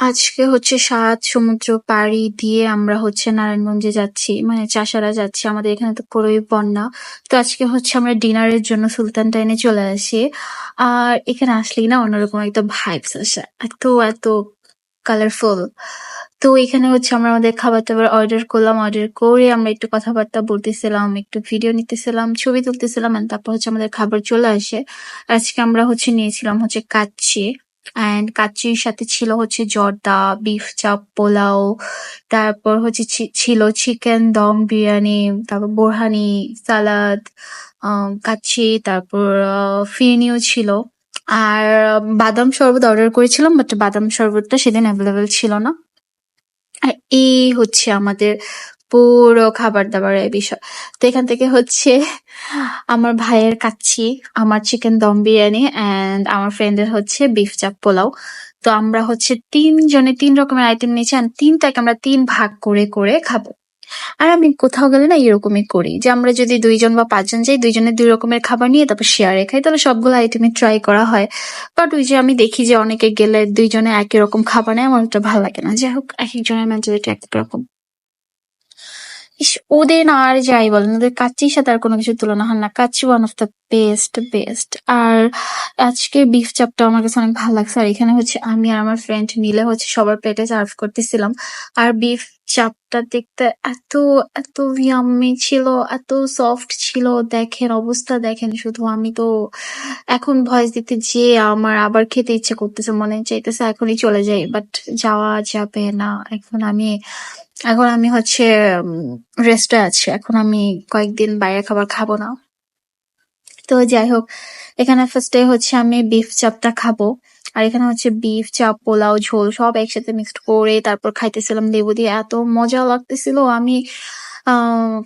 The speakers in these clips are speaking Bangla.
আজকে হচ্ছে সাত সমুদ্র পাড়ি দিয়ে আমরা হচ্ছে নারায়ণগঞ্জে যাচ্ছি। মানে চাষারা যাচ্ছি, আমাদের এখানে তো পুরোই বন্যা। তো আজকে হচ্ছে আমরা ডিনারের জন্য সুলতান টাইনে চলে আসি। আর এখানে আসলেই না অন্যরকম একটা ভাইবস আসে। এত এত কালারফুল তো এখানে হচ্ছে আমরা আমাদের খাবার টাবার অর্ডার করলাম অর্ডার করে আমরা একটু কথাবার্তা বলতেছিলাম, একটু ভিডিও নিতেছিলাম, ছবি তুলতেছিলাম তারপর হচ্ছে আমাদের খাবার চলে আসে। আজকে আমরা হচ্ছে নিয়েছিলাম হচ্ছে কাচ্চি। অ্যান্ড কাচ্চির সাথে ছিল হচ্ছে জর্দা বিফ চাপ পোলাও, তারপর হচ্ছে ছিল চিকেন দম বিরিয়ানি তারপর বোরহানি সালাদ কাচ্চি, তারপর ফিরনিও ছিল। আর বাদাম শরবত অর্ডার করেছিলাম বাট বাদাম শরবতটা সেদিন অ্যাভেলেবেল ছিল না। আর এই হচ্ছে আমাদের পুরো খাবার দাবারের বিষয়। তো এখান থেকে হচ্ছে আমার ভাইয়ের কাচ্ছি, আমার চিকেন দম বিরিয়ানি অ্যান্ড আমার ফ্রেন্ডের হচ্ছে বিফ চাপ পোলাও। তো আমরা হচ্ছে তিনজনে তিন রকমের আইটেম নিয়েছি আর তিনটাকে আমরা তিন ভাগ করে করে খাব। আর আমি কোথাও গেলে না এরকমই করি যে আমরা যদি দুইজন বা পাঁচজন যাই দুইজনের দুই রকমের খাবার নিয়ে তারপর শেয়ারে খাই, তাহলে সবগুলো আইটেমে ট্রাই করা হয়। বাট ওই যে আমি দেখি যে অনেকে গেলে দুইজনে একই রকম খাবার নেয়, আমার ওটা ভালো লাগে না। যাই হোক এক একজনের মেন্টালিটি এক রকম। ইস, ওদের না আর যাই বলেন, ওদের কাচ্চির সাথে আর কোনো কিছু তুলনা হয় না। Kacchi one of the best best আর আজকে বিফ চাপটা আমার কাছে অনেক ভালো লাগছে। আর এখানে হচ্ছে আমি আর আমার ফ্রেন্ড মিলে হচ্ছে সবার প্লেটে সার্ভ করতেছিলাম। আর বিফ চাপটা দেখতে এত এত ইয়াম্মি ছিল, এত সফট ছিল। দেখেন অবস্থা দেখেন, শুধু আমি তো এখন ভয়েস দিতে যে আমার আবার খেতে ইচ্ছে করতেছে, মনে চাইতেছে এখনই চলে যাই বাট যাওয়া যাবে না। এখন আমি এখন আমি হচ্ছে রেস্টে আছি। এখন আমি কয়েকদিন বাইরে খাবার খাব না। তো যাই হোক, এখানে ফার্স্টে হচ্ছে আমি বিফ চাপটা খাব। আর এখানে হচ্ছে বিফ চাপ পোলাও, ঝোল সব একসাথে মিক্সড করে তারপর খাইতেছিলাম লেবু দিয়ে। এত মজা লাগতেছিল, আমি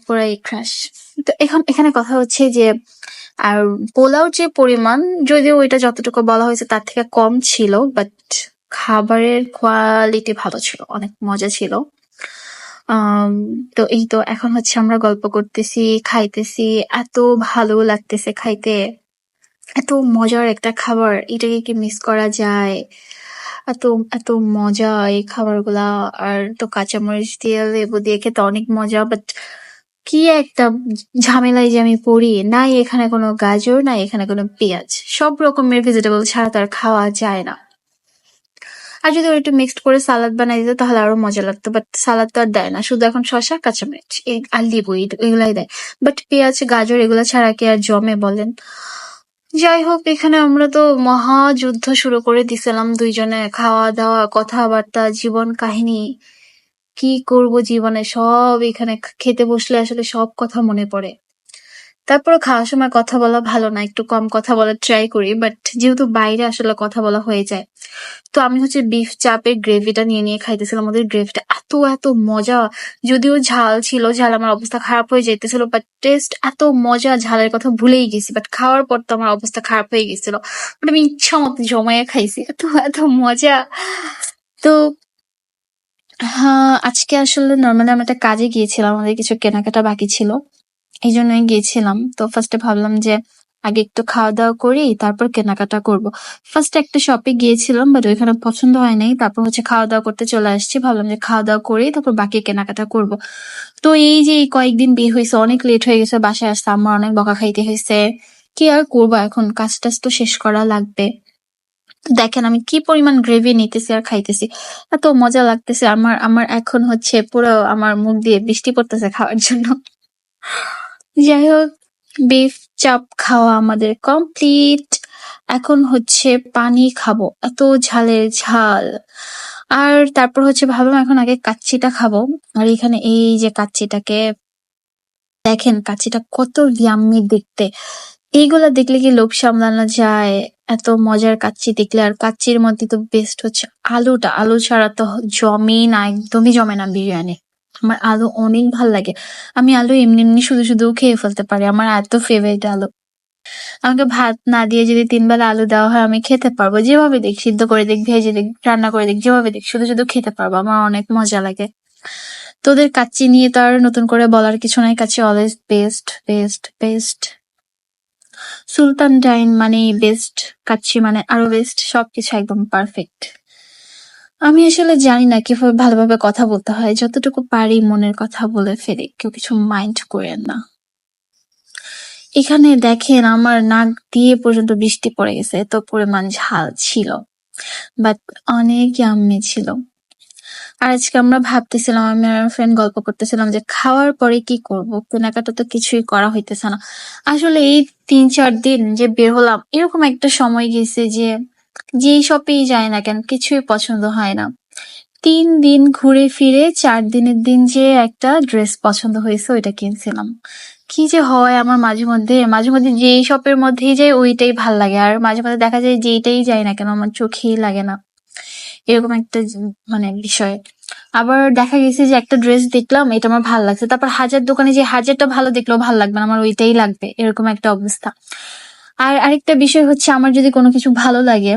পুরাই ক্রাশ তো এখন এখানে কথা হচ্ছে যে, আর পোলাও যে পরিমাণ, যদিও ওইটা যতটুকু বলা হয়েছে তার থেকে কম ছিল বাট খাবারের কোয়ালিটি ভালো ছিল, অনেক মজা ছিল। তো এই তো এখন হচ্ছে আমরা গল্প করতেছি, খাইতেছি। এত ভালো লাগতেছে খাইতে। এত মজার একটা খাবার। এটাকে কি মিস করা যায়? এত এত মজা এই খাবারগুলা। আর তো কাঁচামরিচ দিয়ে, লেবু দিয়ে খেতে অনেক মজা বাট কি একটা ঝামেলায় যে আমি পড়ি। নাই এখানে কোনো গাজর, নাই এখানে কোনো পেঁয়াজ। সব রকমের ভেজিটেবল ছাড়া তো আর খাওয়া যায় না। আর যদি ওরা একটু মিক্সড করে সালাদ বানাই দিত, তাহলে আরও মজা লাগতো। বাট সালাদ তো আর দেয় না, শুধু এখন শশা কাঁচামরিচ আর লেবু এগুলাই দেয়। বাট পেঁয়াজ, গাজর, এগুলো ছাড়া কি আর জমে বলেন। যাই হোক, এখানে আমরা তো মহাযুদ্ধ শুরু করে দিছিলাম দুইজনে। খাওয়া দাওয়া কথাবার্তা, জীবন কাহিনী, কি করব জীবনে, সব এখানে খেতে বসলে আসলে সব কথা মনে পড়ে। তারপরে খাওয়ার সময় কথা বলা ভালো না, একটু কম কথা বলার ট্রাই করি বাট যেহেতু বাইরে আসলে কথা বলা হয়ে যায়। তো আমি হচ্ছে বিফ চাপের গ্রেভিটা নিয়ে নিয়ে খাইতেছিলাম, ওদের গ্রেভিটা এত এত মজা। যদিও ঝাল ছিল, ঝাল আমার অবস্থা খারাপ হয়ে যাইতেছিল বাট টেস্ট এত মজা, ঝালের কথা ভুলেই গেছি বাট খাওয়ার পর তো আমার অবস্থা খারাপ হয়ে গেছিল। বাট আমি ইচ্ছা মতো জমাইয়া খাইছি, এত এত মজা। তো হ্যাঁ আজকে আসলে নর্মালি আমরা একটা কাজে গিয়েছিলাম, আমাদের কিছু কেনাকাটা বাকি ছিল। এই জন্যই গিয়েছিলাম। তো ফার্স্টে ভাবলাম যে আগে একটু খাওয়া দাওয়া করি, তারপর কেনাকাটা করব। ফার্স্টে একটা শপে গিয়েছিলাম বাট ওইখানে পছন্দ হয় নাই। তারপর হচ্ছে খাওয়া দাওয়া করতে চলে আসছি। ভাবলাম যে খাওয়া দাওয়া করি, তারপর বাকি কেনাকাটা করব। তো এই যে কয়েকদিন বিয়ে হয়েছে, অনেক লেট হয়ে গেছে, বাসায় আসতে আমার অনেক বকা খাইতে হয়েছে। কি আর করব এখন? কাজ টাজ তো শেষ করা লাগবে। দেখেন আমি কি পরিমাণ গ্রেভি নিতেছি আর খাইতেছি। এত মজা লাগতেছে। আমার আমার এখন হচ্ছে পুরো আমার মুখ দিয়ে বৃষ্টি পড়তেছে খাওয়ার জন্য। যাই হোক বিফ চাপ খাওয়া আমাদের কমপ্লিট এখন হচ্ছে পানি খাব, এত ঝালের ঝাল। আর তারপর হচ্ছে ভাবলাম এখন আগে কাচ্চিটা খাব। আর এখানে এই যে কাচ্চিটাকে, দেখেন কাচ্চিটা কত ইয়াম্মি দেখতে। এইগুলা দেখলে কি লোভ সামলানো যায়? এত মজার কাচ্চি দেখলে। আর কাচ্চির মধ্যে তো বেস্ট হচ্ছে আলুটা। আলু ছাড়া তো জমে না, একদমই জমে না বিরিয়ানি। আমার আলু অনেক ভালো লাগে। আমি আলু এমনি এমনি শুধু শুধু খেয়ে ফেলতে পারি। আমার এত ফেভারিট আলু। আমাকে ভাত না দিয়ে যদি তিন বেলা আলু দেওয়া হয়, আমি খেতে পারব। যেভাবে দেখ, সিদ্ধ করে দেখ, ভেজে দেখ, রান্না করে দেখ, যেভাবে দেখ, শুধু শুধু খেতে পারব। আমার অনেক মজা লাগে। তোদের কাচ্চি নিয়ে তো আর নতুন করে বলার কিছু নাই। Kacchi always best best best Sultan dine মানে বেস্ট কাচ্চি মানে আরও বেস্ট সবকিছু একদম পারফেক্ট আমি আসলে জানি না কীভাবে ভালোভাবে কথা বলতে হয়, যতটুকু পারি মনের কথা বলে ফেলি, কেউ কিছু মাইন্ড করেন না। এখানে দেখেন আমার নাক দিয়ে পর্যন্ত বৃষ্টি পড়ে গেছে, এত পরিমাণ ঝাল ছিল বাট অনেক ইয়াম্মি ছিল। আর আজকে আমরা ভাবতেছিলাম, আমি আর ফ্রেন্ড গল্প করতেছিলাম যে খাওয়ার পরে কি করব, কেনাকাটা তো কিছুই করা হইতেছে না। আসলে এই তিন চার দিন যে বের হলাম, এরকম একটা সময় গেছে যে যেই শপেই যায় না কেন, কিছুই পছন্দ হয় না। তিন দিন ঘুরে ফিরে চার দিনের দিন যে একটা ড্রেস পছন্দ হয়েছে, ওইটা কিনছিলাম। কি যে হয় আমার মাঝে মধ্যে। মাঝে মধ্যে যেই শপের মধ্যেই যাই, ওইটাই ভালো লাগে। আর মাঝে মধ্যে দেখা যায় যেইটাই যায় না কেন, আমার চোখেই লাগে না। এরকম একটা মানে বিষয়। আবার দেখা গেছে যে একটা ড্রেস দেখলাম, এটা আমার ভালো লাগছে। তারপর হাজার দোকানে যে হাজারটা ভালো দেখলেও ভালো লাগবে না, আমার ওইটাই লাগবে। এরকম একটা অবস্থা। আর আরেকটা বিষয় হচ্ছে, আমার যদি কোনো কিছু ভালো লাগে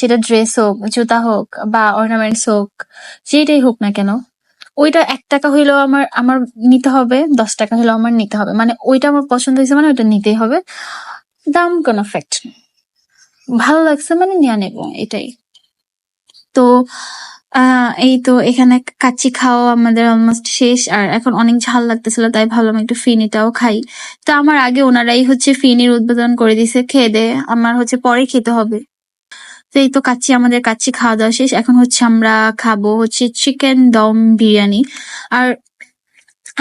সেটা ড্রেস হোক, জুতা হোক, বা অর্নামেন্টস হোক, যেটাই হোক না কেন, ওইটা এক টাকা হইলেও আমার আমার নিতে হবে, দশ টাকা হইলেও আমার নিতে হবে। মানে ওইটা আমার পছন্দ হয়েছে মানে ওইটা নিতেই হবে। দাম কোনো ফ্যাক্ট ভালো লাগছে মানে নিয়ে নেব, এটাই। তো এই তো এখানে কাচ্চি খাওয়া আমাদের অলমোস্ট শেষ, আর এখন অনেক ঝাল লাগতেছিল, তাই ভাবলাম একটু ফিনিটাও খাই। তো আমার আগে ওনারাই হচ্ছে ফিনির উদ্বোধন করে দিছে খেয়ে দে, আমার হচ্ছে পরে খেতে হবে। তো এই তো কাচ্চি, আমাদের কাচ্চি খাওয়া দাওয়া শেষ, এখন হচ্ছে আমরা খাব হচ্ছে চিকেন দম বিরিয়ানি। আর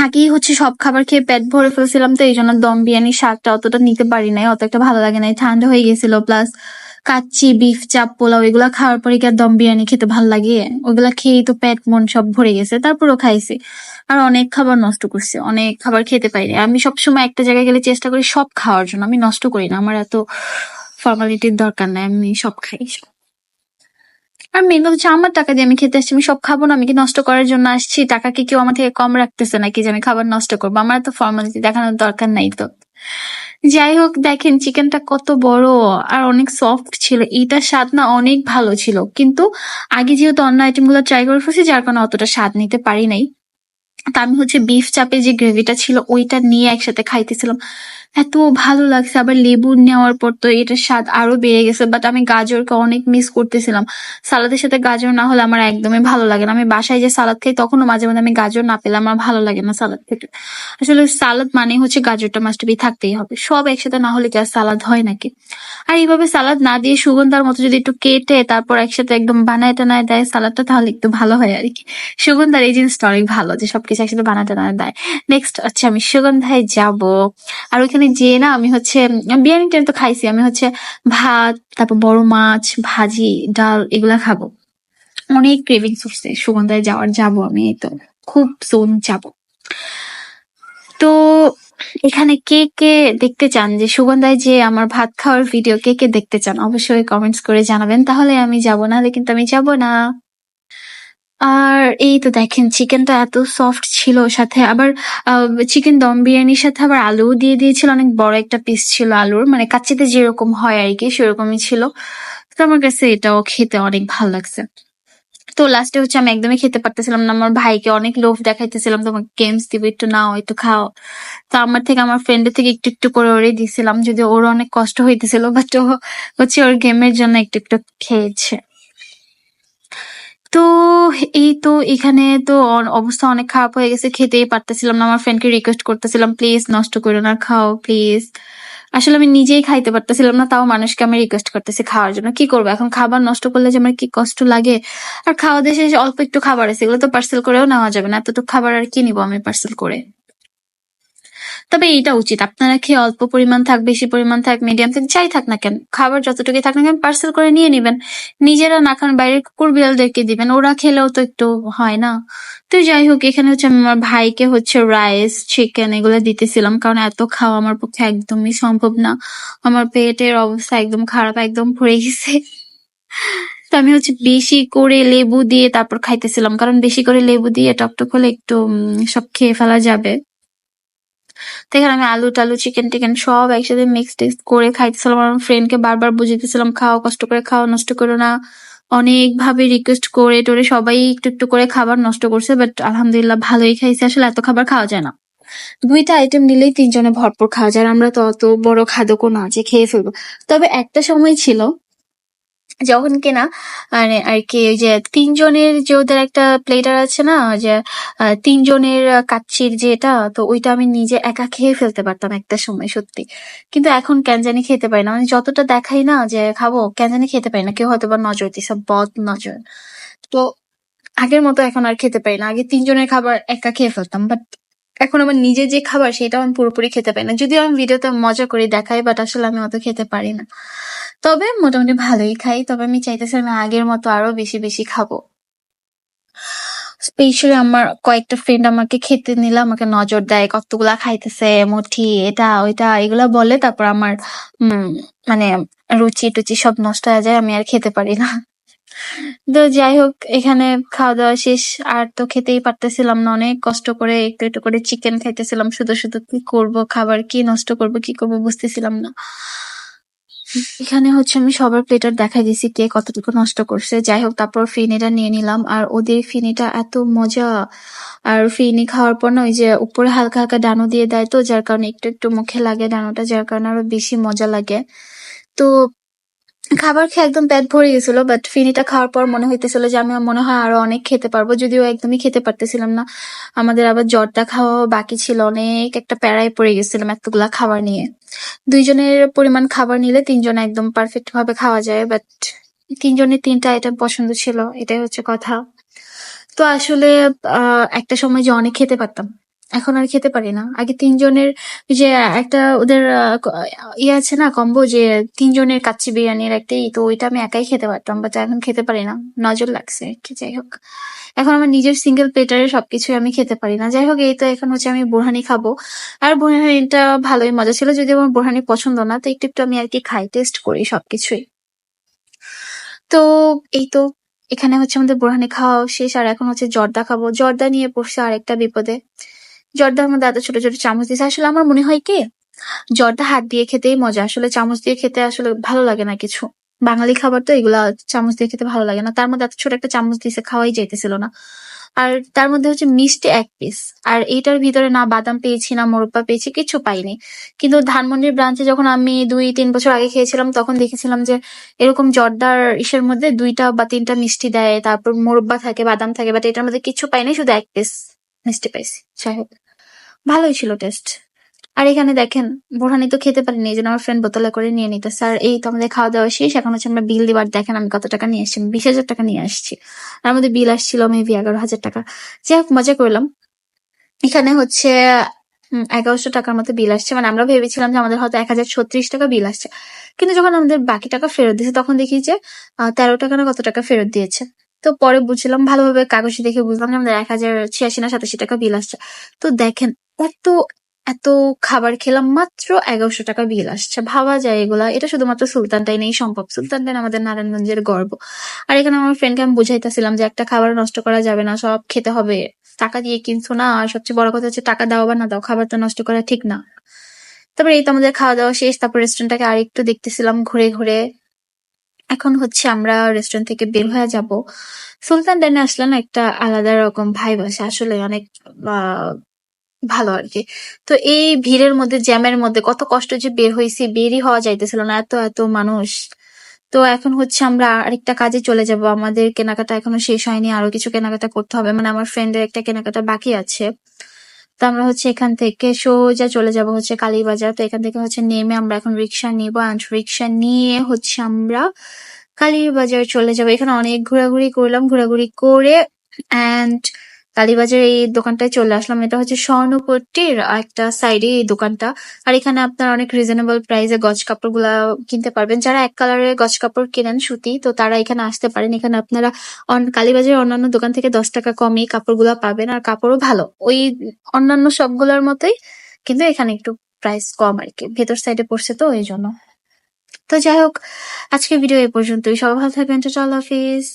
আগেই হচ্ছে সব খাবার খেয়ে পেট ভরে ফেলছিলাম, তো এই জন্য দম বিরিয়ানির স্বাদটা অতটা নিতে পারি নাই অত একটা ভালো লাগে নাই, ঠান্ডা হয়ে গেছিল প্লাস কাচ্চি বিফ চাপ, পোলাও এগুলা খাওয়ার পরে কি আর দম বিরিয়ানি খেতে ভালো লাগে? ওগুলা খেয়েই তো পেট, মন সব ভরে গেছে, তারপরও খাইছি। আর অনেক খাবার নষ্ট করছে, অনেক খাবার খেতে পাইনি আমি সবসময় একটা জায়গায় গেলে চেষ্টা করি সব খাওয়ার জন্য, আমি নষ্ট করি না, আমার এত ফর্মালিটির দরকার নাই, আমি সব খাই। আর মেন কথা হচ্ছে আমার টাকা দিয়ে আমি খেতে আসছি, আমি সব খাব না, আমি কি নষ্ট করার জন্য আসছি? টাকা কি কেউ আমার থেকে কম রাখতেছে নাকি যে আমি খাবার নষ্ট করব? আমার তো ফর্মালিটি দেখানোর দরকার নাই তো। যাই হোক দেখেন চিকেনটা কত বড় আর অনেক সফট ছিল। এইটার স্বাদ না অনেক ভালো ছিল। কিন্তু আগে যেহেতু অন্য আইটেমগুলো ট্রাই করে ফেলছি, যার কারণে অতটা স্বাদ নিতে পারি নাই। তা আমি হচ্ছে বিফ চাপে যে গ্রেভিটা ছিল, ওইটা নিয়ে একসাথে খাইতেছিলাম। এত ভালো লাগছে, আবার লেবু নেওয়ার পর তো এটার স্বাদ আরও বেড়ে গেছে বাট আমি গাজরকে অনেক মিস করতেছিলাম। সালাদের সাথে গাজর না হলে আমার একদমই ভালো লাগে না। আমি বাসায় যে সালাদ খাই, তখনও মাঝে মাঝে আমি গাজর না পেলে আমার ভালো লাগে না সালাদ খেতে। আসলে সালাদ মানে হচ্ছে গাজরটা মাস্ট বি থাকতেই হবে। সব একসাথে না হলে কি আর সালাদ হয় নাকি? আর এইভাবে সালাদ না দিয়ে সুগন্ধার মতো যদি একটু কেটে তারপর একসাথে একদম বানায় টানায় দেয় সালাদটা, তাহলে একটু ভালো হয় আর কি। সুগন্ধার এই জিনিসটা অনেক ভালো, যে সবকিছু একসাথে বানায় টানায় দেয়। নেক্সট হচ্ছে আমি সুগন্ধায় যাব। আর ওইখানে যেয়ে না আমি হচ্ছে বিরিয়ানি তো খাইছি, আমি হচ্ছে ভাত, তারপর বড় মাছ, ভাজি, ডাল এগুলা খাব। অনেক ক্রেভিংস উঠছে, সুগন্ধায় যাওয়ার, যাব আমি তো, খুব সোন যাব। তো এখানে কে কে দেখতে চান? যে সুগন্ধায় যে আমার ভাত খাওয়ার ভিডিও কে কে দেখতে চান? অবশ্যই কমেন্টস করে জানাবেন, তাহলে আমি যাব না কিন্তু আমি যাব না। আর এই তো দেখেন, চিকেনটা এত সফট ছিল সাথে। আবার চিকেন দম বিরিয়ানির সাথে আবার আলুও দিয়ে দিয়েছিল। অনেক বড় একটা পিস ছিল আলুর। মানে কাচ্চিতে যেরকম হয় আর কি, সেরকমই ছিল। তো আমার কাছে এটাও খেতে অনেক ভালো লাগছে। তো লাস্টে হচ্ছে আমি একদমই খেতে পারতেছিলাম না। আমার ভাইকে অনেক লোভ দেখাইতেছিলাম, তোমাকে গেমস দিব, একটু নাও, একটু খাও। তো আমার থেকে, আমার ফ্রেন্ডের থেকে একটু একটু করে ওরে দিছিলাম। যদি ওর অনেক কষ্ট হইতেছিল বাট ও হচ্ছে ওর গেমের জন্য একটু একটু খেয়েছে। তো এই তো এখানে তো অবস্থা অনেক খারাপ হয়ে গেছে, খেতেই পারতেছিলাম না। আমার ফ্রেন্ডকে রিকোয়েস্ট করতেছিলাম প্লিজ নষ্ট করো না, খাও প্লিজ আসলে আমি নিজেই খাইতে পারতেছিলাম না, তাও মানুষকে আমি রিকোয়েস্ট করতেছি খাওয়ার জন্য। কি করব? এখন খাবার নষ্ট করলে যে আমার কি কষ্ট লাগে? আর খাওয়া দেশে অল্প একটু খাবার আছে, এগুলো তো পার্সেল করেও নেওয়া যাবে না। এতটুকু খাবার আর কি নিবো আমি পার্সেল করে? তবে এটা উচিত। আপনারা খেয়ে অল্প পরিমাণ থাক, বেশি পরিমাণ থাক মিডিয়াম থাক, যাই থাক না কেন, খাবার যতটুকু থাক না কেন পার্সেল করে নিয়ে নেবেন। নিজেরা না খান, বাইরের কুকুর বিড়ালদেরকে দিবেন, ওরা খেলেও তো একটু হয় না। তো যাই হোক, এখানে হচ্ছে আমি আমার ভাইকে হচ্ছে রাইস চিকেন এগুলো দিতেছিলাম, কারণ এত খাওয়া আমার পক্ষে একদমই সম্ভব না। আমার পেটের অবস্থা একদম খারাপ, একদম ভরে গেছে। তো আমি হচ্ছে বেশি করে লেবু দিয়ে তারপর খাইতেছিলাম, কারণ বেশি করে লেবু দিয়ে টকটক হলে একটু সব খেয়ে ফেলা যাবে। তো এখানে আমি আলু টালু চিকেন টিকেন সব একসাথে মিক্স টেক্স করে খাইতেছিলাম। আমার ফ্রেন্ডকে বারবার বুঝিতেছিলাম খাও, কষ্ট করে খাও, নষ্ট করো না। অনেক ভাবে রিকোয়েস্ট করে টোরে সবাই একটু একটু করে খাবার নষ্ট করছে বাট আলহামদুলিল্লাহ ভালোই খাইছে। আসলে এত খাবার খাওয়া যায় না। দুইটা আইটেম নিলেই তিনজনে ভরপুর খাওয়া যায় আমরা তো অত বড় খাদকও না যে খেয়ে ফেলব। তবে একটা সময় ছিল যখন কিনা মানে আর কি ওই যে তিনজনের যে ওদের একটা প্লেটার আছে না যে তিনজনের কাচ্চির যেটা তো ওইটা আমি নিজে একা খেয়ে ফেলতে পারতাম একটা সময়, সত্যি। কিন্তু এখন কেন জানি খেতে পারি না। মানে যতটা দেখাই না যে খাব, কেন জানি খেতে পারি না। কেউ হয়তো বা নজর দিছে, বদ নজর। তো আগের মতো এখন আর খেতে পারি না। আগে তিনজনের খাবার একা খেয়ে ফেলতাম বাট এখন আমার নিজের যে খাবার সেটা আমি পুরোপুরি খেতে পারি না। যদিও আমি ভিডিওতে মজা করে, দেখাই বাট আসলে আমি অত খেতে পারি না। তবে মোটামুটি ভালোই খাই। তবে আমি চাইতেছি আমি আগের মতো আরও বেশি বেশি খাব। স্পেশালি আমার কয়েকটা ফ্রেন্ড আমাকে খেতে নিলে, আমাকে নজর দেয়, কতগুলা খাইতেছে, মুঠি, এটা, ওইটা, এগুলা বলে তারপর আমার মানে রুচি টুচি সব নষ্ট হয়ে যায়, আমি আর খেতে পারি না। তো যাই হোক, এখানে খাওয়া দাওয়া শেষ। আর তো খেতেই পারতেছিলাম না, অনেক কষ্ট করে একটু একটু করে চিকেন খাইতেছিলাম। শুধু শুধু কি করব, খাবার কি নষ্ট করব, কি করব বুঝতেছিলাম না। এখানে হচ্ছে আমি সবার প্লেটার দেখাই দিছি কে কতটুকু নষ্ট করছে। যাই হোক, তারপর ফিনিটা নিয়ে নিলাম। আর ওদের ফিনিটা এত মজা। আর ফিনি খাওয়ার পর না ওই যে উপরে হালকা হালকা ডানো দিয়ে দেয় তো, যার কারণে একটু একটু মুখে লাগে ডানোটা, যার কারণে আরও বেশি মজা লাগে। তো খাবার খেয়ে একদম পেট ভরে গেছিল বাট ফিনিটা খাওয়ার পর মনে হইতেছিল যে আমি মনে হয় আরও অনেক খেতে পারব, যদিও একদমই খেতে পারতেছিলাম না। আমাদের আবার জর্দা খাওয়া বাকি ছিল অনেক, একটা প্যারায় পড়ে গেছিলাম এতগুলা খাবার নিয়ে। দুইজনের পরিমাণ খাবার নিলে তিনজন একদম পারফেক্ট ভাবে খাওয়া যায় বাট তিনজনের তিনটা আইটেম পছন্দ ছিল, এটাই হচ্ছে কথা। তো আসলে একটা সময় যে অনেক খেতে পারতাম। এখন আর খেতে পারি না। আগে তিনজনের যে একটা ওদের ইয়ে আছে না কম্বো যে তিনজনের কাচ্চি বিরিয়ানির একটা ই, তো ওইটা আমি একাই খেতে পারতাম বাট এখন খেতে পারি না। নজর লাগছে কি যাই হোক। এখন আমার নিজের সিঙ্গেল প্লেটারে সবকিছু আমি খেতে পারি না। যাই হোক এই তো এখন হচ্ছে আমি বোরহানি খাব। আর বোরহানিটা ভালোই মজা ছিল যদি আমার বোরহানি পছন্দ না তো একটু একটু আমি আর কি খাই টেস্ট করি সবকিছুই। তো এই তো এখানে হচ্ছে আমাদের বোরহানি খাওয়া শেষ আর এখন হচ্ছে জর্দা খাব। জর্দা নিয়ে পড়ছে আর একটা বিপদে। জর্দার মধ্যে এত ছোট ছোট চামচ দিয়েছে। আসলে আমার মনে হয় কি, জর্দা হাত দিয়ে খেতেই মজা। আসলে চামচ দিয়ে খেতে আসলে ভালো লাগে না কিছু। বাঙালি খাবার তো এগুলা চামচ দিয়ে খেতে ভালো লাগে না। তার মধ্যে এত ছোট একটা চামচ দিয়েছে, খাওয়াই যাইতেছিল না। আর তার মধ্যে হচ্ছে মিষ্টি এক পিস আর এইটার ভিতরে না বাদাম পেয়েছি, না মোরব্বা পেয়েছি, কিছু পাইনি। কিন্তু ধানমন্ডির ব্রাঞ্চে যখন আমি দুই, তিন বছর আগে খেয়েছিলাম, তখন দেখেছিলাম যে এরকম জর্দার ইসের মধ্যে দুইটা বা তিনটা মিষ্টি দেয়। তারপর মোরব্বা থাকে, বাদাম থাকে বাট এটার মধ্যে কিছু পাইনি, শুধু এক পিস মিষ্টি পাইছি যাই হোক, ভালোই ছিল টেস্ট আর এখানে দেখেন, বোরহানি তো খেতে পারিনি, এই জন্য আমার ফ্রেন্ড বোতলে করে নিয়ে নিতে। স্যার এই তো আমাদের খাওয়া দাওয়া শেষ, এখন হচ্ছে আমরা বিল দিবার। দেখেন আমি কত টাকা নিয়ে আসছি বিশ হাজার টাকা নিয়ে আসছি। আর আমাদের বিল আসছিল মেবি এগারো হাজার টাকা। যাই হোক, মজা করলাম। এখানে হচ্ছে এগারোশো টাকার মতো বিল আসছে। মানে আমরা ভেবেছিলাম যে আমাদের হয়তো এক হাজার ছত্রিশ টাকা বিল আসছে। কিন্তু যখন আমাদের বাকি টাকা ফেরত দিয়েছে, তখন দেখি যে তেরো টাকা না কত টাকা ফেরত দিয়েছে। তো পরে বুঝলাম, ভালোভাবে কাগজে দেখে বুঝলাম যে আমাদের এক হাজার ছিয়াশি না সাতাশি টাকা বিল আসছে। তো দেখেন, এত এত খাবার খেলাম মাত্র এগারোশো টাকা বিল আসছে। ভাবা যায় এগুলা। এটা শুধুমাত্র সুলতান টাইনেই সম্ভব সুলতানটাই আমাদের নারায়ণগঞ্জের গর্ব। আর এখানে আমার ফ্রেন্ডকে আমি বুঝাইতেছিলাম যে একটা খাবার নষ্ট করা যাবে না, সব খেতে হবে। টাকা দিয়ে কিনছো না, আর সবচেয়ে বড় কথা হচ্ছে টাকা দাও বা না দাও, খাবার তো নষ্ট করা ঠিক না। তারপরে এই তো আমাদের খাওয়া দাওয়া শেষ, তারপর রেস্টুরেন্টটাকে আরেকটু দেখতেছিলাম ঘুরে ঘুরে। এখন হচ্ছে আমরা রেস্টুরেন্ট থেকে বের হয়ে যাব। সুলতান ডাইনে আসলে না একটা আলাদা রকম ভাই আসে, আসলে অনেক ভালো আর কি। তো এই ভিড়ের মধ্যে, জ্যামের মধ্যে কত কষ্ট যে বের হয়েছি, বেরই হওয়া যাইতেছিল না, এত এত মানুষ। তো এখন হচ্ছে আমরা আরেকটা কাজে চলে যাব। আমাদের কেনাকাটা এখনও শেষ হয়নি, আরও কিছু কেনাকাটা করতে হবে। মানে আমার ফ্রেন্ডের একটা কেনাকাটা বাকি আছে। তো আমরা হচ্ছে এখান থেকে সোজা চলে যাব হচ্ছে কালীবাজার। তো এখান থেকে হচ্ছে নেমে আমরা এখন রিক্সা নিব। অ্যান্ড রিক্সা নিয়ে হচ্ছে আমরা কালীবাজার চলে যাব। এখানে অনেক ঘোরাঘুরি করলাম, ঘোরাঘুরি করে অ্যান্ড কালীবাজার এই দোকানটায় চলে আসলাম। এটা হচ্ছে স্বর্ণপট্টির একটা সাইডে এই দোকানটা। আর এখানে আপনার অনেক রিজনেবল প্রাইসে কাপড়গুলা কিনতে পারবেন। যারা এক কালারের গজ কাপড় কেনেন সুতি, তো তারা এখানে আসতে পারেন। এখানে আপনারা কালীবাজারের অন্যান্য দোকান থেকে দশ টাকা কমে কাপড়গুলো পাবেন আর কাপড়ও ভালো। ওই অন্যান্য সবগুলোর মতোই, কিন্তু এখানে একটু প্রাইস কম আর কি। ভেতর সাইডে পড়ছে তো এই জন্য। তো যাই হোক আজকে ভিডিও এই পর্যন্তই। সবাই ভালো থাকবেন। তো চল হাফিজ।